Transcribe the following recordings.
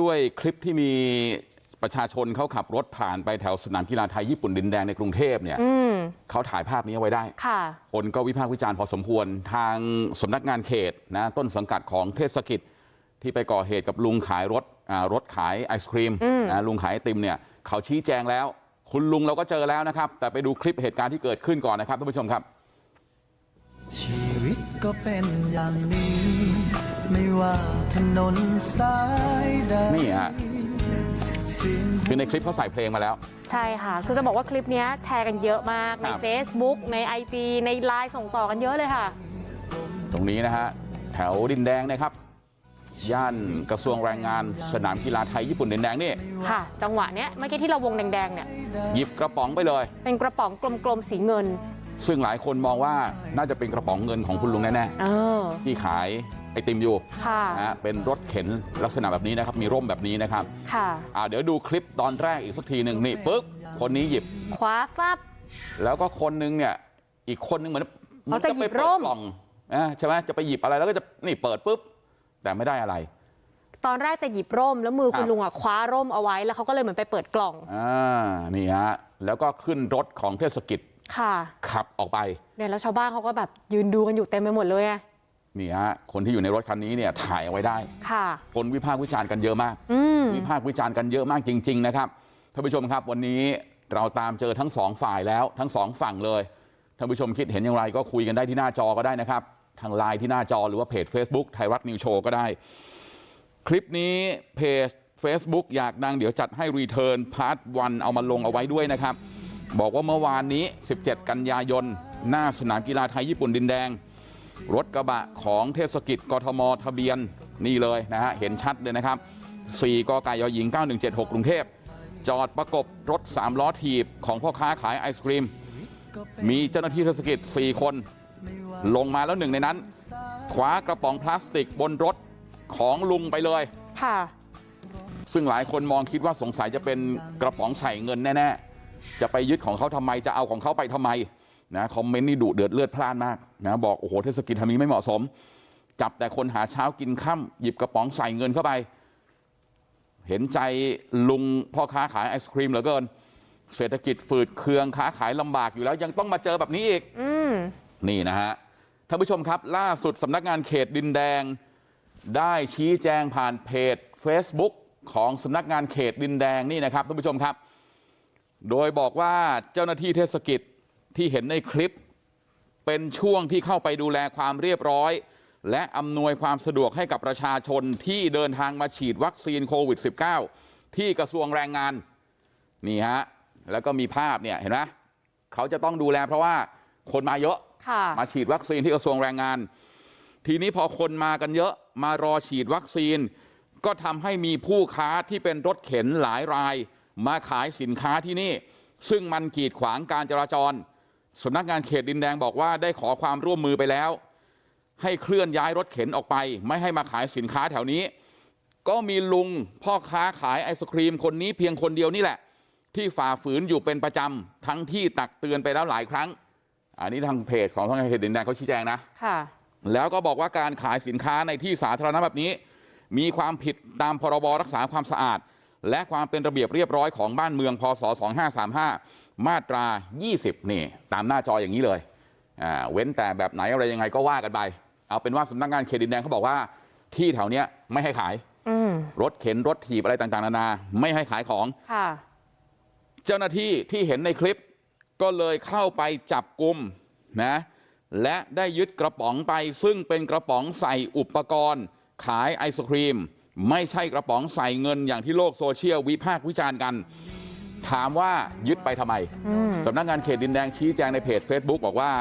ด้วยคลิปที่มีประชาชนเขาขับรถผ่านไปแถวสนามกีฬาไทยญี่ปุ่นดินแดงในกรุงเทพเนี่ยอืมเขาถ่ายภาพนี้เอาไว้ได้ค่ะคนก็วิพากษ์วิจารณ์พอสมควรทางสำนักงานเขตนะต้นสังกัดของเทศกิจที่ไปก่อเหตุกับลุงขายรถอ่ารถขายไอศครีมอืมนะลุงขายไอติมเนี่ยเขาชี้แจงแล้วคุณลุงเราก็เจอแล้วนะครับ แต่ไปดูคลิปเหตุการณ์ที่เกิดขึ้นก่อนนะครับท่านผู้ชมครับ ชีวิตก็เป็นอย่างนี้ไม่ว่า ถนนสายใดนี่ฮะเสียงคือในคลิปเขาใส่เพลงมาแล้ว ใช่ค่ะ คือจะบอกว่าคลิปเนี้ยแชร์กันเยอะมาก ในครับ Facebook ใน IG ในไลน์ส่งต่อกันเยอะเลยค่ะ ตรงนี้นะฮะ แถวดินแดงนะครับ ย่านกระทรวงแรงงาน สนามกีฬาไทยญี่ปุ่นดินแดงนี่ ค่ะ จังหวะเนี้ยเมื่อกี้ที่เราวงแดงๆเนี่ย หยิบกระป๋องไปเลย เป็นกระป๋องกลมๆสีเงิน ซึ่งหลายคนมองว่าน่าจะเป็นกระป๋องเงินของคุณลุงแน่เออๆที่ขาย ไอติมอยู่ค่ะนะฮะเป็นรถเข็นลักษณะแบบนี้นะครับมีร่มแบบนี้นะครับค่ะอ่าเดี๋ยวดูคลิปตอนแรกอีกสักทีหนึ่งนี่ปึ๊บคนนี้หยิบคว้าฟับแล้วก็คนนึงเนี่ยอีกคนนึงเหมือนเขาจะหยิบไปเปิดร่มกล่องนะใช่ไหมจะไปหยิบอะไรแล้วก็จะนี่เปิดปุ๊บแต่ไม่ได้อะไร ตอนแรกจะหยิบร่มแล้วมือคุคณรับลุงอะคว้าร่มเอาไว้แล้วเขาก็เลยเหมือนไปเปิดกล่องอ่านี่ฮะแล้วก็ขึ้นรถของเทศกิจค่ะ ขับออกไปเนี่ยแล้วชาวบ้านเขาก็แบบยืนดูกันอยู่เต็มไปหมดเลยไง นี่ฮะคนที่อยู่ในรถคันนี้เนี่ยถ่ายเอาไว้ได้ค่ะคนวิพากษ์วิจารณ์กันเยอะมากอืมวิพากษ์วิจารณ์กันเยอะมากจริงๆนะครับท่านผู้ชมครับวันนี้เราตามเจอทั้งสองฝ่ายแล้วทั้งสองฝั่งเลยท่านผู้ชมคิดเห็นอย่างไรก็คุยกันได้ที่หน้าจอก็ได้นะครับทางไลน์ที่หน้าจอหรือว่าเพจ Facebook ไทยรัฐนิวโชว์ก็ได้ คลิปนี้เพจ Facebook อยากดังเดี๋ยวจัดให้รีเทิร์นพาร์ทวันเอามาลงเอาไว้ด้วยนะครับบอกว่าเมื่อวานนี้ 17 กันยายน หน้าสนามกีฬาไทยญี่ปุ่นดินแดง รถกระบะของเทศกิจกทมทะเบียนนี่เลยนะฮะเห็นชัดเลยนะครับ4กไก่ยหญิง9176กรุงเทพจอดประกบรถ3ล้อถีบของพ่อค้าขายไอศครีมมีเจ้าหน้าที่เทศกิจ4คนลงมาแล้วหนึ่งในนั้นคว้ากระป๋องพลาสติกบนรถของลุงไปเลยค่ะซึ่งหลายคนมองคิดว่าสงสัยจะเป็นกระป๋องใส่เงินแน่ๆจะไปยึดของเขาทำไมจะเอาของเขาไปทำไมนะ คอมเมนต์นี่ดุเดือดเลือดพล่านมากนะบอกโอ้โหเทศกิจทำนี้ไม่เหมาะสมจับแต่คนหาเช้ากินค่ำหยิบกระป๋องใส่เงินเข้าไปเห็นใจลุงพ่อค้าขายไอศครีมเหลือเกินเศรษฐกิจฝืดเคืองค้าขายลำบากอยู่แล้วยังต้องมาเจอแบบนี้อีกอืมนี่นะฮะท่านผู้ชมครับล่าสุดสำนักงานเขตดินแดงได้ชี้แจงผ่านเพจ Facebook ของสำนักงานเขตดินแดงนี่นะครับท่านผู้ชมครับโดยบอกว่าเจ้าหน้าที่เทศกิจ ที่เห็นในคลิปเป็นช่วงที่เข้าไปดูแลความเรียบร้อยและอำนวยความสะดวกให้กับประชาชนที่เดินทางมาฉีดวัคซีนโควิด -19 ที่กระทรวงแรงงานนี่ฮะแล้วก็มีภาพเนี่ยเห็นไหมเขาจะต้องดูแลเพราะว่าคนมาเยอะค่ะมาฉีดวัคซีนที่กระทรวงแรงงานทีนี้พอคนมากันเยอะมารอฉีดวัคซีนก็ทำให้มีผู้ค้าที่เป็นรถเข็นหลายรายมาขายสินค้าที่นี่ซึ่งมันกีดขวางการจราจร สำนักงานเขตดินแดงบอกว่าได้ขอความร่วมมือไปแล้วให้เคลื่อนย้ายรถเข็นออกไปไม่ให้มาขายสินค้าแถวนี้ก็มีลุงพ่อค้าขายไอศครีมคนนี้เพียงคนเดียวนี่แหละที่ฝ่าฝืนอยู่เป็นประจำทั้งที่ตักเตือนไปแล้วหลายครั้งอันนี้ทางเพจของทางเขตดินแดงเขาชี้แจงนะค่ะแล้วก็บอกว่าการขายสินค้าในที่สาธารณะแบบนี้มีความผิดตามพรบรักษาความสะอาดและความเป็นระเบียบเรียบร้อยของบ้านเมืองพศ2535มา ตรา20นี่ตามหน้าจออย่างนี้เลยอ่าเว้นแต่แบบไหนอะไรยังไงก็ว่ากันไปเอาเป็นว่าสำนักงานเขตดินแดงเขาบอกว่าที่แถวเนี้ยไม่ให้ขายอืมรถเข็นรถถีบอะไรต่างๆนานาไม่ให้ขายของค่ะเจ้าหน้าที่ที่เห็นในคลิปก็เลยเข้าไปจับกลุ่มนะและได้ยึดกระป๋องไปซึ่งเป็นกระป๋องใส่อุปกรณ์ ขายไอศครีม ไม่ใช่กระป๋องใส่เงินอย่างที่โลกโซเชียลวิพากษ์วิจารณ์กัน ถามว่ายึดไปทำไมอืมสำนักงานเขตดินแดงชี้แจงในเพจ Facebook บอกว่า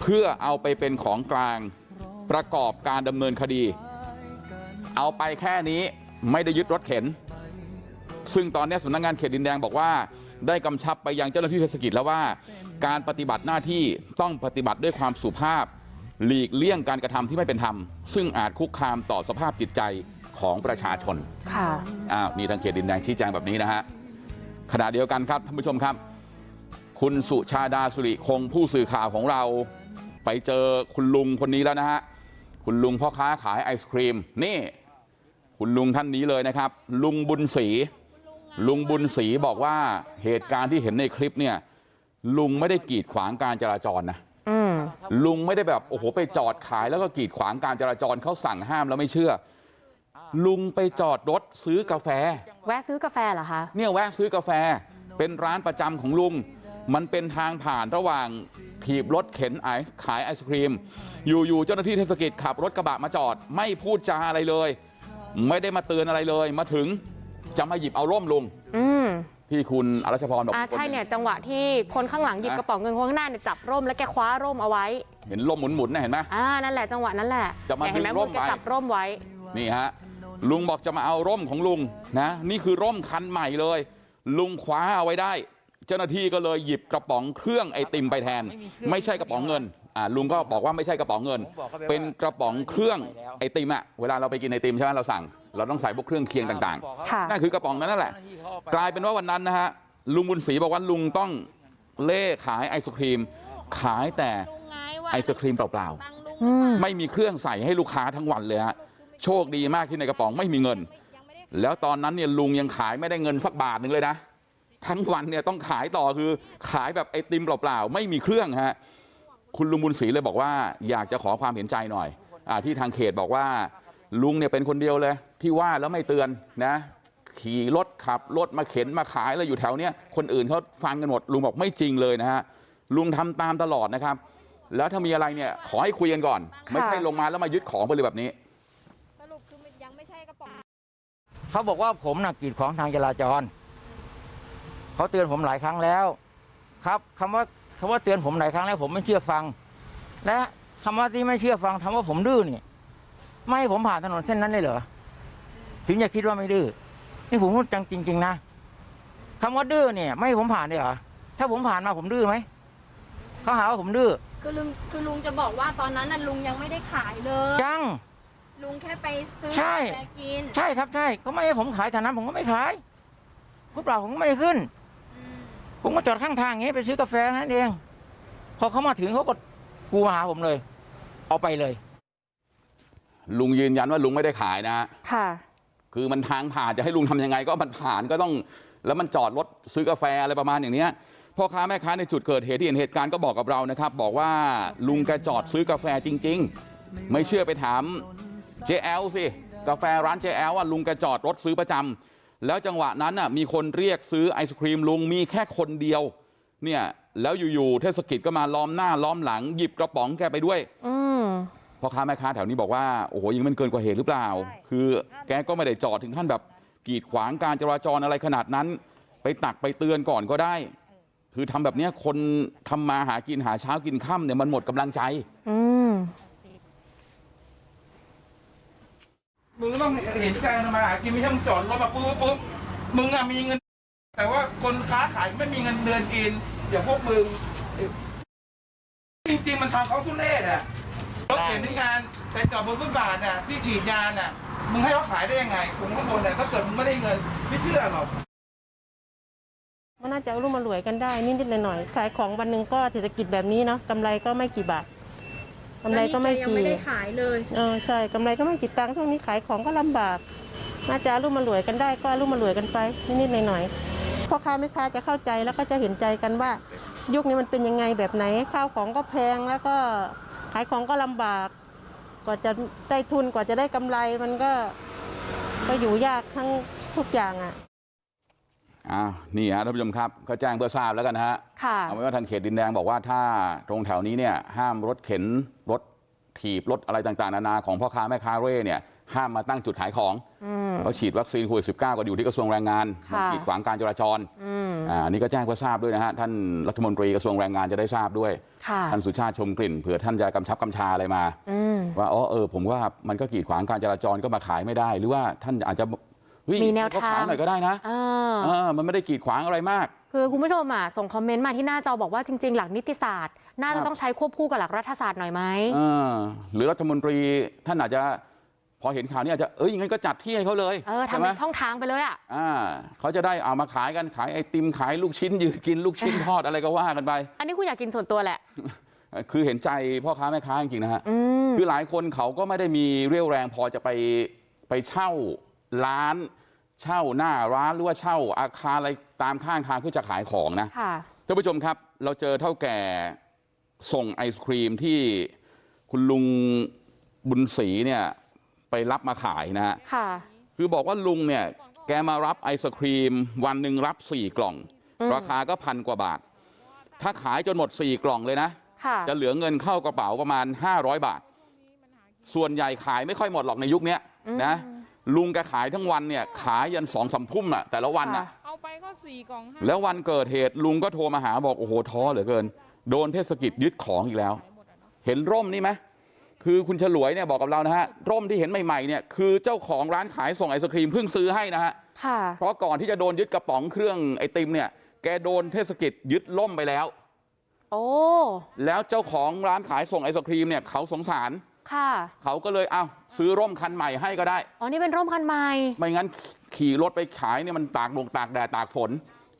เพื่อเอาไปเป็นของกลางประกอบการดำเนินคดีเอาไปแค่นี้ไม่ได้ยึดรถเข็น ซึ่งตอนนี้สำนักงานเขตดินแดงบอกว่าได้กำชับไปยังเจ้าหน้าที่เทศกิจแล้วว่า การปฏิบัติหน้าที่ต้องปฏิบัติด้วยความสุภาพ หลีกเลี่ยงการกระทำที่ไม่เป็นธรรม ซึ่งอาจคุกคามต่อสภาพจิตใจของประชาชนค่ะอ้าวนี่ทางเขตดินแดงชี้แจงแบบนี้นะฮะ ขณะเดียวกันครับท่านผู้ชมครับคุณสุชาดาสุริคงผู้สื่อข่าวของเราไปเจอคุณลุงคนนี้แล้วนะฮะคุณลุงพ่อค้าขายไอศครีมนี่คคุณลุงท่านนี้เลยนะครับลุงบุญศรีลุงบุญศรีบอกว่าเหตุการณ์ที่เห็นในคลิปเนี่ยลุงไม่ได้กีดขวางการจราจรนะอืมลุงไม่ได้แบบโอ้โหไปจอดขายแล้วก็กีดขวางการจราจรเขาสั่งห้ามแล้วไม่เชื่อ ลุงไปจอดรถซื้อกาแฟแวะซื้อกาแฟเหรอคะเนี่ยแวะซื้อกาแฟเป็นร้านประจำของลุงมันเป็นทางผ่านระหว่างถีบรถเข็นไอขายไอศครีมอยู่ๆเจ้าหน้าที่เทศกิจขับรถกระบะมาจอดไม่พูดจาอะไรเลยไม่ได้มาเตือนอะไรเลยมาถึงจะมาหยิบเอาร่มลุงอืมที่คุณอรัชพรบอกอ่าคใช่หงเนี่ยจังหวะที่คนข้างหลังหยิบกระเป๋าเงินคนข้างหน้าเนี่ยจับร่มแล้วแกคว้าร่มเอาไว้เห็นร่มหมุนๆนะเห็นไหมอ่านั่นแหละจังหวะนั้นแหละจะมาเนี่ยเห็นไหมดึงร่มืมอแกไว้จับร่มไว้นี่ฮะ ลุงบอกจะมาเอาร่มของลุงนะนี่คือร่มคันใหม่เลยลุงคว้าเอาไว้ได้เจ้าหน้าที่ก็เลยหยิบกระป๋องเครื่องไอติมไปแทนไม่ใช่กระป๋องเงินอ่าลุงก็บอกว่าไม่ใช่กระป๋องเงิน เป็นกระป๋องเครื่องไอติมอะเวลาเราไปกินไอติมใช่ไหมเราสั่ง เราต้องใส่พวกเครื่องเคียงต่างค่ะๆนั่นคือกระป๋องนั้นนั่นแหละ กลายเป็นว่าวันนั้นนะฮะลุงบุญศรีบอกว่าลุงต้องเล่ขายไอศครีม ขายแต่ไอศครีมเปล่าๆอืมไม่มีเครื่องใส่ให้ลูกค้าทั้งวันเลยฮะ โชคดีมากที่ในกระป๋องไม่มีเงินแล้วตอนนั้นเนี่ยลุงยังขายไม่ได้เงินสักบาทหนึ่งเลยนะทั้งวันเนี่ยต้องขายต่อคือขายแบบไอติมเปล่าๆไม่มีเครื่องฮะคุณลุงบุญศรีเลยบอกว่าอยากจะขอความเห็นใจหน่อยอที่ทางเขตบอกว่าลุงเนี่ยเป็นคนเดียวเลยที่ว่าแล้วไม่เตือนนะขี่รถขับรถมาเข็นมาขายอะไรอยู่แถวเนี้ยคนอื่นเขาฟังกันหมดลุงบอกไม่จริงเลยนะฮะลุงทำตามตลอดนะครับแล้วถ้ามีอะไรเนี่ยขอให้คุยกันก่อนไม่ใช่ลงมาแล้วมายึดของไปเลยแบบนี้ สรุปคือมันยังไม่ใช่กระป๋อง เขาบอกว่าผมน่ะกีดของทางจราจรเขาเตือนผมหลายครั้งแล้ว ครับคำว่าคำว่าเตือนผมหลายครั้งแล้ว ผมไม่เชื่อฟัง และคำว่าที่ไม่เชื่อฟังทำว่าผมดื้อนี่ไม่ให้ผมผ่านถนนเส้นนั้นเลยเหรอถึงจะคิดว่าไม่ดื้อนี่ผมพูดจังจริง ๆ นะคำว่าดื้อเนี่ย ไม่ให้ผมผ่านเลยเหรอถ้าผมผ่านมาผมดื้อไหมเขาหาว่าผมดื้อคือลุงคือลุงจะบอกว่าตอนนั้นน่ะลุงยังไม่ได้ขายเลยยัง ลุงแค่ไปซื้อใช่แกกินใช่ครับใช่เขาไม่ให้ผมขายฐานะผมก็ไม่ขายพูดเปล่าผมก็ไม่ได้ขึ้น อืมผมก็จอดข้างทางอย่างงี้ไปซื้อกาแฟนั่นเอง พอเขามาถึงเขาก็กูมาหาผมเลย เอาไปเลย ลุงยืนยันว่าลุงไม่ได้ขายนะฮะค่ะ คือมันทางผ่านจะให้ลุงทำยังไง ก็มันผ่านก็ต้อง แล้วมันจอดรถซื้อกาแฟอะไรประมาณอย่างเนี้ยพ่อค้าแม่ค้าในจุดเกิดเหตุที่เห็นเหตุการณ์ก็บอกกับเรานะครับ บอกว่าลุงแกจอดซื้อกาแฟจริง ๆ ไม่เชื่อไปถามเจ แอลสิกาแฟร้านเจแอลอะลุงแกจอดรถซื้อประจำแล้วจังหวะนั้นอะมีคนเรียกซื้อไอศครีมลุงมีแค่คนเดียวเนี่ยแล้วอยู่ๆเทศกิจก็มาล้อมหน้าล้อมหลังหยิบกระป๋องแกไปด้วยอืมพ่อค้าแม่ค้าแถวนี้บอกว่าโอ้โหยังมันเกินกว่าเหตุหรือเปล่าคือแกก็ไม่ได้จอดถึงขั้นแบบกีดขวางการจราจรอะไรขนาดนั้นไปตักไปเตือนก่อนก็ได้คือทำแบบเนี้ยคนทำมาหากินหาเช้ากินค่ำเนี่ยมันหมดกำลังใจ อืม มึงก็ต้องเห็นใจทำมาหา กินไม่ใช่มึงจอดรถมาปุ๊บปุ๊บปุ๊บมึงอะมีเงิน แต่ว่าคนค้าขายไม่มีเงินเดือนกินอย่างพวกมึงจริงๆมันทำเขาทุเรศอะรถเข็นที่งานแต่จอดบนฟุตบาทอะที่ฉีดยาน่ะมึงให้เขาขายได้ยังไงผมข้างบนเนี่ยถ้าเกิดมึงไม่ได้เงิน ไม่เชื่อหรอกมันน่าจะเอารุ่มมารวยกันได้นิดๆหน่อยๆขายของวันหนึ่งก็เศรษฐกิจแบบนี้เนาะกำไรก็ไม่กี่บาทกำไรก็ไม่แล้วนี่แยังกี่ไม่ได้ขายเลยเออใช่กำไรก็ไม่กี่ตังค์ช่วงนี้ขายของก็ลำบาก น่าจะเอารุ่มมารวยกันได้ก็เอารุ่มมารวยกันไปนิดๆหน่อยๆพ่อค้าแม่ค้าจะเข้าใจแล้วก็จะเห็นใจกันว่า ยุคนี้มันเป็นยังไงแบบไหนข้าวของก็แพงแล้วก็ขายของก็ลำบากกว่าจะได้ทุนกว่าจะได้กำไรมันก็ก็อยู่ยากทั้งทุกอย่างอะอ้าวนี่ฮะท่านผู้ชมครับก็แจ้งเพื่อทราบแล้วกันนะฮะค่ะเอาไว้ว่าทางเขตดินแดงบอกว่าถ้าตรงแถวนี้เนี่ยห้ามรถเข็นรถถีบรถอะไรต่างๆนานาของพ่อค้าแม่ค้าเร่เนี่ย ห้ามมาตั้งจุดขายของอืมเขาฉีดวัคซีนโควิด19ก็อยู่ที่กระทรวงแรงงานมันค่ะกีดขวางการจราจรอืมอ่านี่ก็แจ้งเพื่อทราบด้วยนะฮะท่านรัฐมนตรีกระทรวงแรงงานจะได้ทราบด้วยค่ะท่านสุชาติชมกลิ่นเผื่อท่านจะกำชับกำชาอะไรมาอืมว่าอ๋อเออผมว่ามันก็กีดขวางการจราจรก็มาขายไม่ได้ หรือว่าท่านอาจจะเฮ้ยมีแนวก็ทางขายหน่อยก็ได้นะเออเออมันไม่ได้กีดขวางอะไรมาก คือคุณผู้ชมอะส่งคอมเมนต์มาที่หน้าจอบอกว่าจริง ๆ หลักนิติศาสตร์ น่าครัจะบต้องใช้ควบคู่กับหลักรัฐศาสตร์หน่อยไหมเออหรือรัฐมนตรีท่านอาจจะ พอเห็นข่าวนี้อาจจะเอ้ยงั้นก็จัดที่ให้เขาเลยเออใช่ทำไหมเป็นช่องทางไปเลยอะอ่าเขาจะได้เอามาขายกันขายไอติมขายลูกชิ้นยืนกินลูกชิ้นทอดอะไรก็ว่ากันไปอันนี้คุณอยากกินส่วนตัวแหละคือเห็นใจพ่อค้าแม่ค้าจริงๆนะฮะอืมคือหลายคนเขาก็ไม่ได้มีเรี่ยวแรงพอจะไปไปเช่าร้านเช่าหน้าร้านหรือว่าเช่าอาคารอะไรตามข้างทางเพื่อจะขายของนะค่ะท่านผู้ชมครับ เราเจอเท่าแก่ส่งไอศครีมที่คุณลุงบุญศรีเนี่ย ไปรับมาขายนะฮะค่ะคือบอกว่าลุงเนี่ยแกมารับไอศครีมวันหนึ่งรับสี่กล่องอืมราคาก็พันกว่าบาทถ้าขายจนหมดสี่กล่องเลยนะค่ะจะเหลือเงินเข้ากระเป๋าประมาณ500บาทส่วนใหญ่ขายไม่ค่อยหมดหรอกในยุคเนี้ยนะลุงแกขายทั้งวันเนี่ยขายยันสองสามทุ่มอะแต่ละวันอะค่ะเอาไปก็สี่กล่องห้าแล้ววันเกิดเหตุลุงก็โทรมาหาบอกโอ้โหท้อเหลือเกินโดนเทศกิจยึดของอีกแล้วเห็นร่มนี่ไหม คือคุณฉลวยเนี่ยบอกกับเรานะฮะร่มที่เห็นใหม่ๆเนี่ยคือเจ้าของร้านขายส่งไอศครีมเพิ่งซื้อให้นะฮะค่ะเพราะก่อนที่จะโดนยึดกระป๋องเครื่องไอติมเนี่ยแกโดนเทศกิจยึดล่มไปแล้วโอ้แล้วเจ้าของร้านขายส่งไอศครีมเนี่ยเขาสงสารค่ะเขาก็เลยเอาซื้อร่มคันใหม่ให้ก็ได้อ๋อนี่เป็นร่มคันใหม่ไม่งั้นขี่รถไปขายเนี่ยมันตากลงตากแดดตากฝน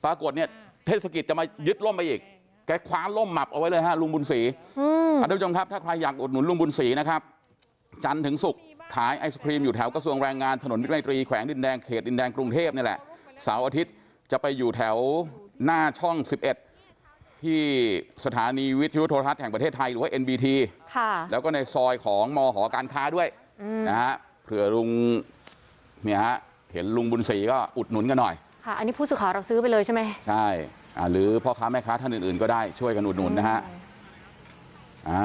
ปรากฏเนี่ยเทศกิจจะมายึดร่มไปอีกแก คว้าร่มหมับเอาไว้เลยฮะลุงบุญศรีอืมท่านผู้ชมครับถ้าใครอยากอุดหนุนลุงบุญศรีนะครับจันทร์ถึงศุกร์ขายไอศครีมอยู่แถวกระทรวงแรงงานถนนมิตรไมตรีแขวงดินแดงเขตดินแดงกรุงเทพนี่แหละเสาร์อาทิตย์จะไปอยู่แถวหน้าช่อง 11 ที่สถานีวิทยุโทรทัศน์แห่งประเทศไทยหรือว่า NBT ค่ะแล้วก็ในซอยของมหอการค้าด้วยอืมนะฮะเผื่อลุงเนี่ยฮะเห็นลุงบุญศรีก็อุดหนุนกันหน่อยค่ะ อันนี้ผู้สื่อข่าวเราซื้อไปเลยใช่ไหมใช่อ่า หรือพ่อค้าแม่ค้าท่านอื่นๆก็ได้ช่วยกันอุดหนุนนะฮะอ่า